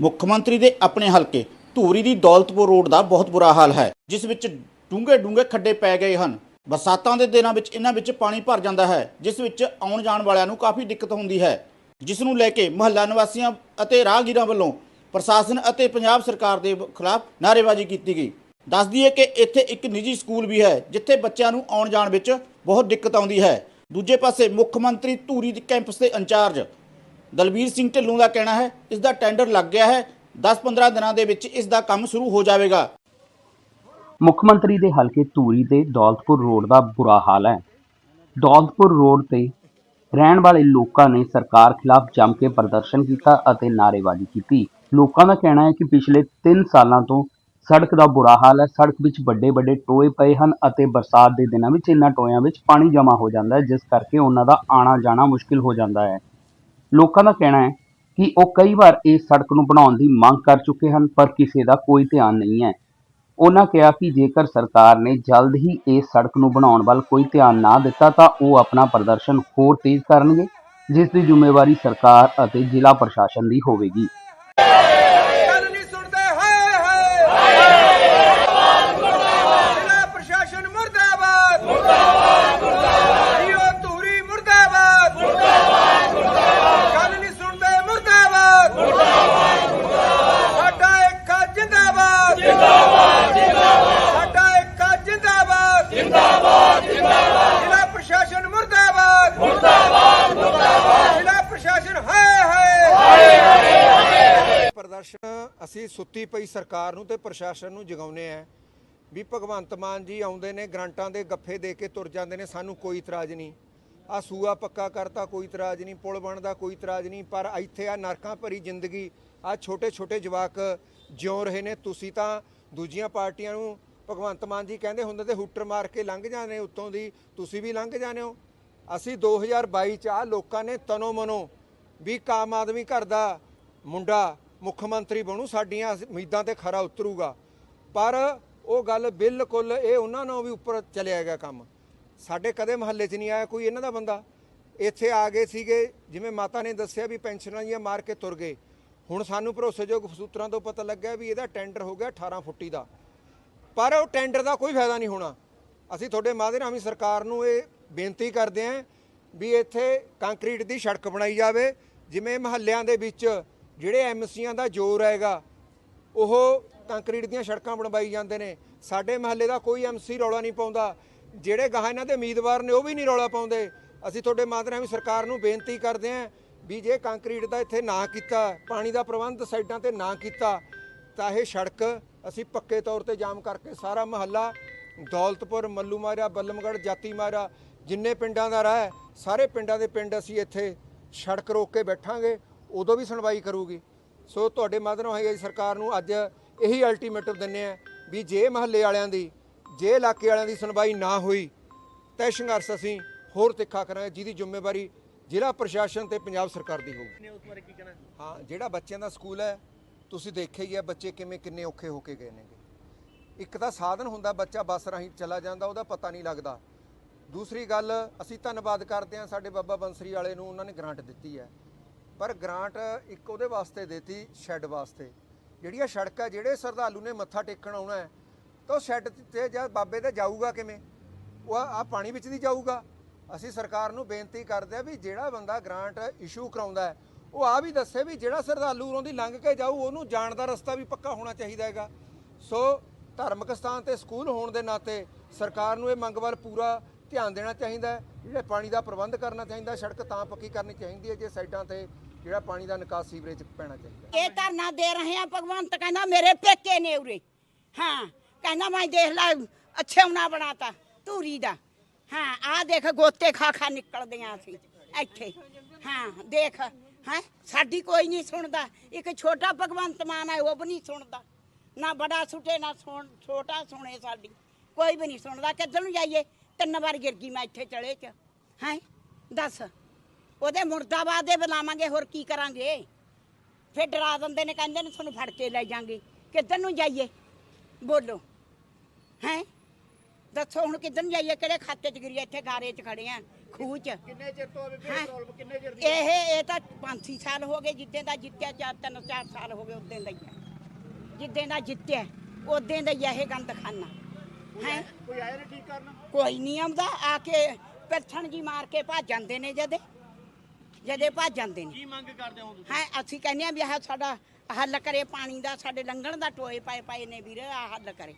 ਮੁੱਖ ਮੰਤਰੀ ਦੇ ਆਪਣੇ ਹਲਕੇ ਧੂਰੀ ਦੀ ਦੌਲਤਪੁਰ ਰੋਡ ਦਾ ਬਹੁਤ ਬੁਰਾ ਹਾਲ ਹੈ, ਜਿਸ ਵਿੱਚ ਡੂੰਘੇ ਡੂੰਘੇ ਖੱਡੇ ਪੈ ਗਏ ਹਨ। ਬਰਸਾਤਾਂ ਦੇ ਦਿਨਾਂ ਵਿੱਚ ਇਹਨਾਂ ਵਿੱਚ ਪਾਣੀ ਭਰ ਜਾਂਦਾ ਹੈ, ਜਿਸ ਵਿੱਚ ਆਉਣ ਜਾਣ ਵਾਲਿਆਂ ਨੂੰ ਕਾਫੀ ਦਿੱਕਤ ਹੁੰਦੀ ਹੈ, ਜਿਸ ਨੂੰ ਲੈ ਕੇ ਮੁਹੱਲਾ ਨਿਵਾਸੀਆਂ ਅਤੇ ਰਾਹਗੀਰਾਂ ਵੱਲੋਂ ਪ੍ਰਸ਼ਾਸਨ ਅਤੇ ਪੰਜਾਬ ਸਰਕਾਰ ਦੇ ਖਿਲਾਫ ਨਾਅਰੇਬਾਜ਼ੀ ਕੀਤੀ ਗਈ। ਦੱਸ ਦਈਏ ਕਿ ਇੱਥੇ ਇੱਕ ਨਿੱਜੀ ਸਕੂਲ ਵੀ ਹੈ, ਜਿੱਥੇ ਬੱਚਿਆਂ ਨੂੰ ਆਉਣ ਜਾਣ ਵਿੱਚ ਬਹੁਤ ਦਿੱਕਤ ਆਉਂਦੀ ਹੈ। ਦੂਜੇ ਪਾਸੇ ਮੁੱਖ ਮੰਤਰੀ ਧੂਰੀ ਦੇ ਕੈਂਪਸ ਦੇ ਇੰਚਾਰਜ ਦਲਬੀਰ ਸਿੰਘ ਢਿੱਲੋਂ ਦਾ ਕਹਿਣਾ ਹੈ, ਇਸ ਦਾ ਟੈਂਡਰ ਲੱਗ ਗਿਆ ਹੈ 10-15 ਦਿਨਾਂ ਦੇ ਵਿੱਚ ਇਸ ਦਾ ਕੰਮ ਸ਼ੁਰੂ ਹੋ ਜਾਵੇਗਾ। ਮੁੱਖ ਮੰਤਰੀ ਦੇ ਹਲਕੇ ਧੂਰੀ ਦੇ ਦੌਲਤਪੁਰ ਰੋਡ ਦਾ ਬੁਰਾ ਹਾਲ ਹੈ। ਦੌਲਤਪੁਰ ਰੋਡ ਤੇ ਰਹਿਣ ਵਾਲੇ ਲੋਕਾਂ ਨੇ ਸਰਕਾਰ ਖਿਲਾਫ ਜੰਮ ਕੇ ਪ੍ਰਦਰਸ਼ਨ ਕੀਤਾ ਅਤੇ ਨਾਅਰੇਬਾਜ਼ੀ ਕੀਤੀ। ਲੋਕਾਂ ਦਾ ਕਹਿਣਾ ਹੈ ਕਿ ਪਿਛਲੇ 3 ਸਾਲਾਂ ਤੋਂ ਸੜਕ ਦਾ ਬੁਰਾ ਹਾਲ ਹੈ। ਸੜਕ ਵਿੱਚ ਵੱਡੇ ਵੱਡੇ ਟੋਏ ਪਏ ਹਨ ਅਤੇ ਬਰਸਾਤ ਦੇ ਦਿਨਾਂ ਵਿੱਚ ਇਹਨਾਂ ਟੋਇਆਂ ਵਿੱਚ ਪਾਣੀ ਜਮ੍ਹਾਂ ਹੋ ਜਾਂਦਾ ਹੈ, ਜਿਸ ਕਰਕੇ ਉਹਨਾਂ ਦਾ ਆਣਾ ਜਾਣਾ ਮੁਸ਼ਕਿਲ ਹੋ ਜਾਂਦਾ ਹੈ। ਲੋਕਾਂ ਦਾ ਕਹਿਣਾ ਹੈ ਕਿ ਉਹ ਕਈ ਵਾਰ ਇਸ ਸੜਕ ਨੂੰ ਬਣਾਉਣ ਦੀ ਮੰਗ ਕਰ ਚੁੱਕੇ ਹਨ, ਪਰ ਕਿਸੇ ਦਾ ਕੋਈ ਧਿਆਨ ਨਹੀਂ ਹੈ। ਉਹਨਾਂ ਕਿਹਾ ਕਿ ਜੇਕਰ ਸਰਕਾਰ ਨੇ ਜਲਦ ਹੀ ਇਸ ਸੜਕ ਨੂੰ ਬਣਾਉਣ ਵੱਲ ਕੋਈ ਧਿਆਨ ਨਾ ਦਿੱਤਾ, ਤਾਂ ਉਹ ਆਪਣਾ ਪ੍ਰਦਰਸ਼ਨ ਹੋਰ ਤੇਜ਼ ਕਰਨਗੇ, ਜਿਸ ਦੀ ਜ਼ਿੰਮੇਵਾਰੀ ਸਰਕਾਰ ਅਤੇ ਜ਼ਿਲ੍ਹਾ ਪ੍ਰਸ਼ਾਸਨ ਦੀ ਹੋਵੇਗੀ ਗੱਲ ਨਹੀਂ ਸੁਣਦੇ ਹਾਏ ਹਾਏ ਜ਼ਿਲ੍ਹਾ ਪ੍ਰਸ਼ਾਸਨ ਮੁਰਦਾਬਾਦ ਮੁਰਦਾਬਾਦ ਮੁਰਦਾਬਾਦ ਧੂਰੀ ਮੁਰਦਾਬਾਦ ਮੁਰਦਾਬਾਦ ਮੁਰਦਾਬਾਦ ਗੱਲ ਨਹੀਂ ਸੁਣਦੇ ਮੁਰਦਾਬਾਦ ਮੁਰਦਾਬਾਦ ਮੁਰਦਾਬਾਦ ਸਾਡਾ ਇੱਕ ਜਿੰਦਾਬਾਦ ਜਿੰਦਾਬਾਦ ਜਿੰਦਾਬਾਦ ਸਾਡਾ ਇੱਕ ਜਿੰਦਾਬਾਦ ਜਿੰਦਾਬਾਦ ਜਿੰਦਾਬਾਦ ਜ਼ਿਲ੍ਹਾ ਪ੍ਰਸ਼ਾਸਨ ਮੁਰਦਾਬਾਦ ਮੁਰਦਾਬਾਦ ਮੁਰਦਾਬਾਦ ਜ਼ਿਲ੍ਹਾ ਪ੍ਰਸ਼ਾਸਨ ਹਾਏ ਹਾਏ ਪ੍ਰਦਰਸ਼ਨ ਅਸੀਂ ਸੁੱਤੀ ਪਈ ਸਰਕਾਰ ਨੂੰ ਤੇ ਪ੍ਰਸ਼ਾਸਨ ਨੂੰ ਜਗਾਉਨੇ ਆ ਵੀ ਭਗਵੰਤ ਮਾਨ ਜੀ ਆਉਂਦੇ ਨੇ, ਗ੍ਰਾਂਟਾਂ ਦੇ ਗੱਫੇ ਦੇ ਕੇ ਤੁਰ ਜਾਂਦੇ ਨੇ, ਸਾਨੂੰ ਕੋਈ ਇਤਰਾਜ਼ ਨਹੀਂ। ਆ ਸੂਆ ਪੱਕਾ ਕਰਤਾ, ਕੋਈ ਇਤਰਾਜ਼ ਨਹੀਂ। ਪੁਲ ਬਣਦਾ, ਕੋਈ ਇਤਰਾਜ਼ ਨਹੀਂ। ਪਰ ਇੱਥੇ ਆ ਨਰਕਾਂ ਭਰੀ ਜ਼ਿੰਦਗੀ ਆ ਛੋਟੇ ਛੋਟੇ ਜਵਾਕ ਜਿਉਂ ਰਹੇ ਨੇ। ਤੁਸੀਂ ਤਾਂ ਦੂਜੀਆਂ ਪਾਰਟੀਆਂ ਨੂੰ ਭਗਵੰਤ ਮਾਨ ਜੀ ਕਹਿੰਦੇ ਹੁੰਦੇ ਤੇ ਹੁੱਟਰ ਮਾਰ ਕੇ ਲੰਘ ਜਾਂਦੇ ਉੱਤੋਂ ਦੀ। ਤੁਸੀਂ ਵੀ ਲੰਘ ਜਾਂਦੇ ਹੋ। ਅਸੀਂ 2022 ਚ ਆ ਲੋਕਾਂ ਨੇ ਤਨੋ ਮਨੋ ਵੀ ਕਾਮ ਆਦਮੀ ਘਰ ਦਾ ਮੁੰਡਾ ਮੁੱਖ ਮੰਤਰੀ ਬਣੂ, ਸਾਡੀਆਂ ਉਮੀਦਾਂ ਤੇ ਖਰਾ ਉਤਰੂਗਾ। ਪਰ ਉਹ ਗੱਲ ਬਿਲਕੁਲ ਇਹ ਉਹਨਾਂ ਨਾਲੋਂ ਵੀ ਉੱਪਰ ਚਲਿਆ ਗਿਆ ਕੰਮ। ਸਾਡੇ ਕਦੇ ਮਹੱਲੇ 'ਚ ਨਹੀਂ ਆਇਆ ਕੋਈ ਇਹਨਾਂ ਦਾ ਬੰਦਾ। ਇੱਥੇ ਆ ਗਏ ਸੀਗੇ, ਜਿਵੇਂ ਮਾਤਾ ਨੇ ਦੱਸਿਆ ਵੀ ਪੈਨਸ਼ਨਾਂ ਜੀਆਂ ਮਾਰ ਕੇ ਤੁਰ ਗਏ। ਹੁਣ ਸਾਨੂੰ ਭਰੋਸੇਯੋਗ ਸੂਤਰਾਂ ਤੋਂ ਪਤਾ ਲੱਗਿਆ ਵੀ ਇਹਦਾ ਟੈਂਡਰ ਹੋ ਗਿਆ 18 ਫੁੱਟੀ ਦਾ। ਪਰ ਉਹ ਟੈਂਡਰ ਦਾ ਕੋਈ ਫਾਇਦਾ ਨਹੀਂ ਹੋਣਾ। ਅਸੀਂ ਤੁਹਾਡੇ ਮਾਧਿਅਮ ਰਾਹੀਂ ਸਰਕਾਰ ਨੂੰ ਇਹ ਬੇਨਤੀ ਕਰਦੇ ਹਾਂ ਵੀ ਇੱਥੇ ਕੰਕਰੀਟ ਦੀ ਸੜਕ ਬਣਾਈ ਜਾਵੇ, ਜਿਵੇਂ ਮਹੱਲਿਆਂ ਦੇ ਵਿੱਚ ਜਿਹੜੇ ਐਮਸੀਆਂ ਦਾ ਜ਼ੋਰ ਹੈਗਾ, ਉਹ ਕੰਕਰੀਟ ਦੀਆਂ ਸੜਕਾਂ ਬਣਵਾਈ ਜਾਂਦੇ ਨੇ। ਸਾਡੇ ਮਹੱਲੇ ਦਾ ਕੋਈ ਐਮਸੀ ਰੌਲਾ ਨਹੀਂ ਪਾਉਂਦਾ। ਜਿਹੜੇ ਗਾਹ ਇਹਨਾਂ ਦੇ ਉਮੀਦਵਾਰ ਨੇ, ਉਹ ਵੀ ਨਹੀਂ ਰੌਲਾ ਪਾਉਂਦੇ। ਅਸੀਂ ਤੁਹਾਡੇ ਮਾਧਿਅਮ ਵੀ ਸਰਕਾਰ ਨੂੰ ਬੇਨਤੀ ਕਰਦੇ ਹਾਂ ਵੀ ਜੇ ਕੰਕਰੀਟ ਦਾ ਇੱਥੇ ਨਾ ਕੀਤਾ, ਪਾਣੀ ਦਾ ਪ੍ਰਬੰਧ ਸਾਈਡਾਂ ਤੇ ਨਾ ਕੀਤਾ, ਤਾਂ ਇਹ ਸੜਕ ਅਸੀਂ ਪੱਕੇ ਤੌਰ ਤੇ ਜਾਮ ਕਰਕੇ ਸਾਰਾ ਮਹੱਲਾ ਦੌਲਤਪੁਰ ਮੱਲੂ ਮਾਰਿਆ ਬੱਲਮਗੜ ਜਾਤੀ ਮਾਰਿਆ ਜਿੰਨੇ ਪਿੰਡਾਂ ਦਾ ਰਾਹ ਸਾਰੇ ਪਿੰਡਾਂ ਦੇ ਪਿੰਡ ਅਸੀਂ ਇੱਥੇ ਸੜਕ ਰੋਕ ਕੇ ਬੈਠਾਂਗੇ। ਉਦੋਂ ਵੀ ਸੁਣਵਾਈ ਕਰੂਗੀ। ਸੋ ਤੁਹਾਡੇ ਮਾਧਿਅਮ ਰਾਹੀਂ ਸਰਕਾਰ ਨੂੰ ਅੱਜ ਇਹੀ ਅਲਟੀਮੇਟਮ ਦਿੰਨੇ ਆ ਵੀ ਜੇ ਮਹੱਲੇ ਵਾਲਿਆਂ ਦੀ ਜੇ ਇਲਾਕੇ ਵਾਲਿਆਂ ਦੀ ਸੁਣਵਾਈ ਨਾ ਹੋਈ ਤਾਂ ਸੰਘਰਸ਼ ਅਸੀਂ ਹੋਰ ਤਿੱਖਾ ਕਰਾਂਗੇ ਜਿਹਦੀ ਜ਼ਿੰਮੇਵਾਰੀ ਜ਼ਿਲ੍ਹਾ ਪ੍ਰਸ਼ਾਸਨ ਤੇ ਪੰਜਾਬ ਸਰਕਾਰ ਦੀ ਹੋਊਗੀ। ਹਾਂ ਜਿਹੜਾ ਬੱਚਿਆਂ ਦਾ ਸਕੂਲ ਹੈ ਤੁਸੀਂ ਦੇਖਿਆ ਹੀ ਹੈ ਬੱਚੇ ਕਿਵੇਂ ਕਿੰਨੇ ਔਖੇ ਹੋ ਕੇ ਗਏ ਨੇਗੇ। ਇੱਕ ਤਾਂ ਸਾਧਨ ਹੁੰਦਾ ਬੱਚਾ ਬੱਸ ਰਾਹੀਂ ਚਲਾ ਜਾਂਦਾ ਉਹਦਾ ਪਤਾ ਨਹੀਂ ਲੱਗਦਾ। ਦੂਸਰੀ ਗੱਲ ਅਸੀਂ ਧੰਨਵਾਦ ਕਰਦੇ ਹਾਂ ਸਾਡੇ ਬਾਬਾ ਬੰਸਰੀ ਵਾਲੇ ਨੂੰ ਉਹਨਾਂ ਨੇ ਗ੍ਰਾਂਟ ਦਿੱਤੀ ਹੈ। ਪਰ ਗ੍ਰਾਂਟ ਇੱਕ ਉਹਦੇ ਵਾਸਤੇ ਦਿੱਤੀ, ਸ਼ੈੱਡ ਵਾਸਤੇ। ਜਿਹੜੀਆਂ ਆ ਸੜਕ ਹੈ ਜਿਹੜੇ ਸ਼ਰਧਾਲੂ ਨੇ ਮੱਥਾ ਟੇਕਣ ਆਉਣਾ ਹੈ, ਤਾਂ ਉਹ ਸ਼ੈੱਡ ਤੇ ਜਾਂ ਬਾਬੇ ਤੇ ਜਾਊਗਾ ਕਿਵੇਂ? ਉਹ ਆ ਪਾਣੀ ਵਿੱਚ ਦੀ ਜਾਊਗਾ। ਅਸੀਂ ਸਰਕਾਰ ਨੂੰ ਬੇਨਤੀ ਕਰਦੇ ਆ ਵੀ ਜਿਹੜਾ ਬੰਦਾ ਗ੍ਰਾਂਟ ਇਸ਼ੂ ਕਰਾਉਂਦਾ ਹੈ, ਉਹ ਆ ਵੀ ਦੱਸੇ ਵੀ ਜਿਹੜਾ ਸ਼ਰਧਾਲੂ ਉਰੋਂ ਦੀ ਲੰਘ ਕੇ ਜਾਊ, ਉਹਨੂੰ ਜਾਣ ਦਾ ਰਸਤਾ ਵੀ ਪੱਕਾ ਹੋਣਾ ਚਾਹੀਦਾ ਹੈਗਾ। ਸੋ ਧਾਰਮਿਕ ਸਥਾਨ ਤੇ ਸਕੂਲ ਹੋਣ ਦੇ ਨਾਤੇ ਸਰਕਾਰ ਨੂੰ ਇਹ ਮੰਗ ਵੱਲ ਪੂਰਾ ਧਿਆਨ ਦੇਣਾ ਚਾਹੀਦਾ ਜਿਹੜੇ ਪਾਣੀ ਦਾ ਪ੍ਰਬੰਧ ਕਰਨਾ ਚਾਹੀਦਾ, ਸੜਕ ਤਾਂ ਪੱਕੀ ਕਰਨੀ ਚਾਹੀਦੀ ਹੈ, ਜੇ ਸਾਈਡਾਂ ਤੇ ਜਿਹੜਾ ਪਾਣੀ ਦਾ ਨਿਕਾਸ ਸੀਵਰੇਜ ਪੈਣਾ ਚਾਹੀਦਾ ਇਹ ਧਰਨਾ ਦੇ ਰਹੇ ਆ ਭਗਵੰਤ ਕਹਿੰਦਾ ਮੇਰੇ ਪੇਕੇ ਨੇ ਉਰੇ। ਹਾਂ, ਕਹਿੰਦਾ ਮੈਂ ਦੇਖ ਲੈ ਅੱਛੇਉਣਾ ਬਣਾਤਾ, ਧੂਰੀ ਦਾ। ਹਾਂ ਆ ਦੇਖ ਗੋਤੇ ਖਾ ਖਾ ਨਿਕਲਦੀਆਂ ਸੀ ਇੱਥੇ। ਹਾਂ, ਦੇਖ, ਹੈ, ਸਾਡੀ ਕੋਈ ਨਹੀਂ ਸੁਣਦਾ। ਇੱਕ ਛੋਟਾ ਭਗਵੰਤ ਮਾਨ ਹੈ, ਉਹ ਵੀ ਨਹੀਂ ਸੁਣਦਾ। ਨਾ ਬੜਾ ਸੁਟੇ ਨਾ ਛੋਟਾ ਸੁਣੇ ਸਾਡੀ। ਕੋਈ ਵੀ ਨਹੀਂ ਸੁਣਦਾ, ਕਿੱਧਰ ਨੂੰ ਜਾਈਏ? ਤਿੰਨ ਵਾਰ ਗਿਰ ਗਈ ਮੈਂ ਇੱਥੇ ਚੜੇ ਚ। ਹੈ? ਦੱਸ। ਉਹਦੇ ਮੁਰਦਾਬਾਦ ਦੇ ਬੁਲਾਵਾਂਗੇ ਹੋਰ ਕੀ ਕਰਾਂਗੇ? ਫਿਰ ਡਰਾ ਦਿੰਦੇ ਨੇ ਕਹਿੰਦੇ ਨੇ ਤੁਹਾਨੂੰ ਫੜ ਕੇ ਲੈ ਜਾਾਂਗੇ। ਕਿੱਧਰ ਨੂੰ ਜਾਈਏ? ਬੋਲੋ। ਹੈ? ਦੱਸੋ ਹੁਣ ਕਿੱਧਰ ਨੂੰ ਜਾਈਏ? ਕਿਹੜੇ ਖਾਤੇ 'ਚ ਗਿਰੀਏ? ਇੱਥੇ ਗਾਰੇ 'ਚ ਖੜੇ ਆ ਖੂਹ ਚ। ਕਿੰਨੇ ਚਿਰ ਤੋਂ ਬੇਬੇ ਹੈਂ? ਪ੍ਰੋਬਲਮ ਕਿੰਨੇ ਚਿਰ ਦੀ ਇਹ ਇਹ ਤਾਂ 5-6 ਸਾਲ ਹੋ ਗਏ ਜਿੱਦਾਂ ਦਾ ਜਿੱਤਿਆ ਚਾਰ ਤਿੰਨ ਚਾਰ ਸਾਲ ਹੋ ਗਏ ਉਦੋਂ ਦਾ ਹੀ ਹੈ ਜਿੱਦਾਂ ਦਾ ਜਿੱਤਿਆ ਉਦੋਂ ਦਾ ਹੀ ਆ ਇਹ ਗੰਦ ਖਾਨਾ ਹੈ? ਕੋਈ ਆਇਆ ਨਹੀਂ ਠੀਕ ਕਰਨ? ਕੋਈ ਨਹੀਂ ਆਉਂਦਾ ਆ ਕੇ ਪਰਛਣ ਜੀ ਮਾਰ ਕੇ ਭੱਜ ਜਾਂਦੇ ਨੇ ਜਦੇ। ਜਦੇ ਭੱਜ ਜਾਂਦੇ ਨੇ। ਕੀ ਮੰਗ ਕਰਦੇ ਹੋ ਤੁਸੀਂ? ਹੈ ਅਸੀਂ ਕਹਿੰਦੇ ਆ ਵੀ ਆਹ ਸਾਡਾ ਹੱਲ ਕਰੇ ਪਾਣੀ ਦਾ ਸਾਡੇ ਲੰਘਣ ਦਾ ਟੋਏ ਪਏ ਪਏ ਨੇ ਵੀਰ ਆ ਹੱਲ ਕਰੇ।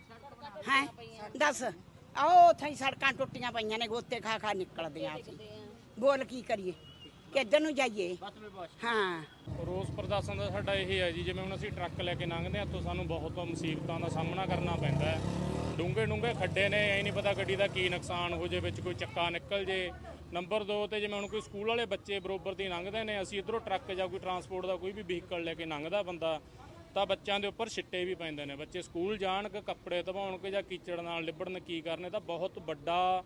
ਹੈ ਦੱਸ ਆਓ ਉੱਥੇ ਹੀ ਸੜਕਾਂ ਟੁੱਟੀਆਂ ਪਈਆਂ ਨੇ ਗੋਤੇ ਖਾ ਖਾ ਨਿਕਲਦੇ ਆ ਅਸੀਂ। ਬੋਲ ਕੀ ਕਰੀਏ? ਕਿੱਧਰ ਨੂੰ ਜਾਈਏ। ਹਾਂ। ਰੋਸ ਪ੍ਰਦਰਸ਼ਨ ਦਾ ਸਾਡਾ ਇਹ ਹੈ ਜੀ, ਜਿਵੇਂ ਹੁਣ ਅਸੀਂ ਟਰੱਕ ਲੈ ਕੇ ਲੰਘਦੇ ਹਾਂ ਤਾਂ ਸਾਨੂੰ ਬਹੁਤ ਮੁਸੀਬਤਾਂ ਦਾ ਸਾਹਮਣਾ ਕਰਨਾ ਪੈਂਦਾ ਹੈ। ਡੂੰਘੇ ਡੂੰਘੇ ਖੱਡੇ ਨੇ, ਐ ਨਹੀਂ ਪਤਾ ਗੱਡੀ ਦਾ ਕੀ ਨੁਕਸਾਨ ਹੋ ਜੇ ਵਿੱਚ ਕੋਈ ਚੱਕਾ ਨਿਕਲ ਜੇ। ਨੰਬਰ 2 ਤੇ ਜਿਵੇਂ ਹੁਣ ਕੋਈ ਸਕੂਲ ਵਾਲੇ ਬੱਚੇ ਬਰੋਬਰ ਦੀ ਲੰਘਦੇ ਨੇ, ਅਸੀਂ ਇਧਰੋਂ ਟਰੱਕ ਜਾਂ ਕੋਈ ਟਰਾਂਸਪੋਰਟ ਦਾ ਕੋਈ ਵੀ ਵਹੀਕਲ ਲੈ ਕੇ ਲੰਘਦਾ ਬੰਦਾ, ਤਾਂ ਬੱਚਿਆਂ ਦੇ ਉੱਪਰ ਛਿੱਟੇ ਵੀ ਪੈਂਦੇ ਨੇ। ਬੱਚੇ ਸਕੂਲ ਜਾਣ ਕਿ ਕੱਪੜੇ ਧਵਾਉਣ ਕਿ ਜਾਂ ਕੀਚੜ ਨਾਲ ਲਿਬੜਨ ਕੀ ਕਰਨੇ, ਤਾਂ ਬਹੁਤ ਵੱਡਾ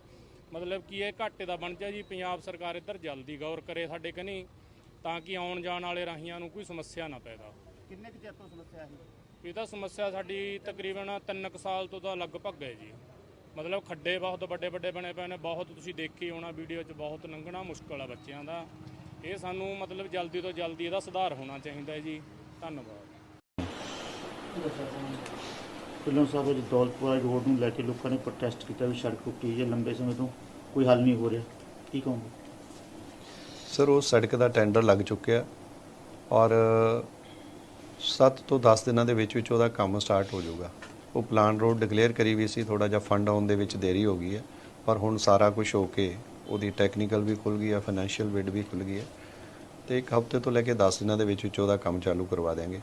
ਮਤਲਬ ਕਿ ਇਹ ਘਾਟੇ ਦਾ ਬਣ ਜਾ ਜੀ ਪੰਜਾਬ ਸਰਕਾਰ ਇੱਧਰ ਜਲਦੀ ਗੌਰ ਕਰੇ ਸਾਡੇ ਕਨੀ ਤਾਂ ਕਿ ਆਉਣ ਜਾਣ ਵਾਲੇ ਰਾਹੀਆਂ ਨੂੰ ਕੋਈ ਸਮੱਸਿਆ ਨਾ ਪੈਦਾ। ਕਿੰਨੇ ਕੁ ਚਿਰ ਤੋਂ ਸਮੱਸਿਆ ਹੈ ਇਹ ਤਾਂ ਸਮੱਸਿਆ ਸਾਡੀ ਤਕਰੀਬਨ 3 ਸਾਲ ਤੋਂ ਤਾਂ ਲਗਭਗ ਹੈ ਜੀ। ਮਤਲਬ ਖੱਡੇ ਬਹੁਤ ਵੱਡੇ ਵੱਡੇ ਬਣੇ ਪਏ ਨੇ ਬਹੁਤ ਤੁਸੀਂ ਦੇਖੀ ਹੋਣਾ ਵੀਡੀਓ 'ਚ ਬਹੁਤ ਲੰਘਣਾ ਮੁਸ਼ਕਲ ਆ ਬੱਚਿਆਂ ਦਾ। ਇਹ ਸਾਨੂੰ ਮਤਲਬ ਜਲਦੀ ਤੋਂ ਜਲਦੀ ਇਹਦਾ ਸੁਧਾਰ ਹੋਣਾ ਚਾਹੀਦਾ ਹੈ ਜੀ। ਧੰਨਵਾਦ। ਫਿਲਮ ਸਾਹਿਬ ਜੀ ਦੌਲਤਪੁਰਾ ਰੋਡ ਨੂੰ ਲੈ ਕੇ ਲੋਕਾਂ ਨੇ ਪ੍ਰੋਟੈਸਟ ਕੀਤਾ ਵੀ ਸੜਕ ਟੁੱਟੀ ਹੈ ਲੰਬੇ ਸਮੇਂ ਤੋਂ ਕੋਈ ਹੱਲ ਨਹੀਂ ਹੋ ਰਿਹਾ। ਕੀ ਕਹੋਗੇ? ਸਰ, ਉਹ ਸੜਕ ਦਾ ਟੈਂਡਰ ਲੱਗ ਚੁੱਕਿਆ ਔਰ 7 ਤੋਂ 10 ਦਿਨਾਂ ਦੇ ਵਿੱਚ ਵਿੱਚ ਉਹਦਾ ਕੰਮ ਸਟਾਰਟ ਹੋ ਜਾਊਗਾ। ਉਹ ਪਲਾਨ ਰੋਡ ਡਿਕਲੇਅਰ ਕਰੀ ਵੀ ਸੀ ਥੋੜਾ ਜਿਹਾ ਫੰਡ ਆਉਣ ਦੇ ਵਿੱਚ ਦੇਰੀ ਹੋ ਗਈ ਹੈ, ਪਰ ਹੁਣ ਸਾਰਾ ਕੁਝ ਹੋ ਕੇ ਉਹਦੀ ਟੈਕਨੀਕਲ ਵੀ ਖੁੱਲ ਗਈ ਹੈ ਫਾਈਨੈਂਸ਼ੀਅਲ ਬਿਡ ਵੀ ਖੁੱਲ ਗਈ ਹੈ ਤੇ ਇੱਕ ਹਫ਼ਤੇ ਤੋਂ ਲੈ ਕੇ 10 ਦਿਨਾਂ ਦੇ ਵਿੱਚ ਵਿੱਚ ਉਹਦਾ ਕੰਮ ਚਾਲੂ ਕਰਵਾ ਦੇਵਾਂਗੇ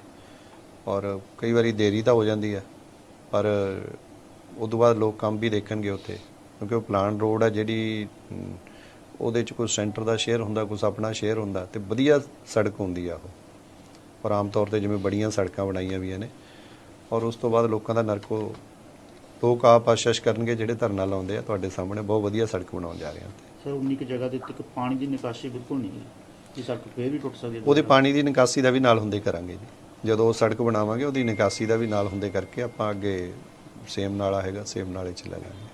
ਔਰ ਕਈ ਵਾਰੀ ਦੇਰੀ ਤਾਂ ਹੋ ਜਾਂਦੀ ਹੈ ਪਰ ਉਸ ਤੋਂ ਬਾਅਦ ਲੋਕ ਕੰਮ ਵੀ ਦੇਖਣਗੇ ਉੱਥੇ ਕਿਉਂਕਿ ਉਹ ਪਲਾਨ ਰੋਡ ਹੈ ਜਿਹੜੀ ਉਹਦੇ ਚ ਕੋਈ ਸੈਂਟਰ ਦਾ ਸ਼ੇਅਰ ਹੁੰਦਾ ਕੁਝ ਆਪਣਾ ਸ਼ੇਅਰ ਹੁੰਦਾ ਤੇ ਵਧੀਆ ਸੜਕ ਹੁੰਦੀ ਆ ਉਹ। ਪਰ ਆਮ ਤੌਰ ਤੇ ਜਿਵੇਂ ਬੜੀਆਂ ਸੜਕਾਂ ਬਣਾਈਆਂ ਵੀਆਂ ਨੇ ਔਰ ਉਸ ਤੋਂ ਬਾਅਦ ਲੋਕਾਂ ਦਾ ਨਰਕੋ ਲੋਕ ਆਪ ਆਸ਼ਸ਼ ਕਰਨਗੇ ਜਿਹੜੇ ਧਰਨਾ ਲਾਉਂਦੇ ਆ ਤੁਹਾਡੇ ਸਾਹਮਣੇ ਬਹੁਤ ਵਧੀਆ ਸੜਕ ਬਣਾਉਣ ਜਾ ਰਹੇ ਆ ਸਰ ਉਨੀ ਕੁ ਜਗ੍ਹਾ ਦੇ ਉੱਤੇ ਪਾਣੀ ਦੀ ਨਿਕਾਸੀ ਬਿਲਕੁਲ ਨਹੀਂ ਹੈ ਇਹ ਸੜਕ ਫੇਰ ਵੀ ਟੁੱਟ ਸਕਦੀ ਹੈ। ਉਹਦੇ ਪਾਣੀ ਦੀ ਨਿਕਾਸੀ ਦਾ ਵੀ ਨਾਲ ਹੁੰਦੇ ਕਰਾਂਗੇ ਜੀ। ਜਦੋਂ ਉਹ ਸੜਕ ਬਣਾਵਾਂਗੇ, ਉਹਦੀ ਨਿਕਾਸੀ ਦਾ ਵੀ ਨਾਲ ਹੁੰਦੇ ਕਰਕੇ ਆਪਾਂ ਅੱਗੇ ਸੇਮ ਨਾਲਾ ਹੈਗਾ, ਸੇਮ ਨਾਲੇ ਚ ਲੈ ਲਾਂਗੇ।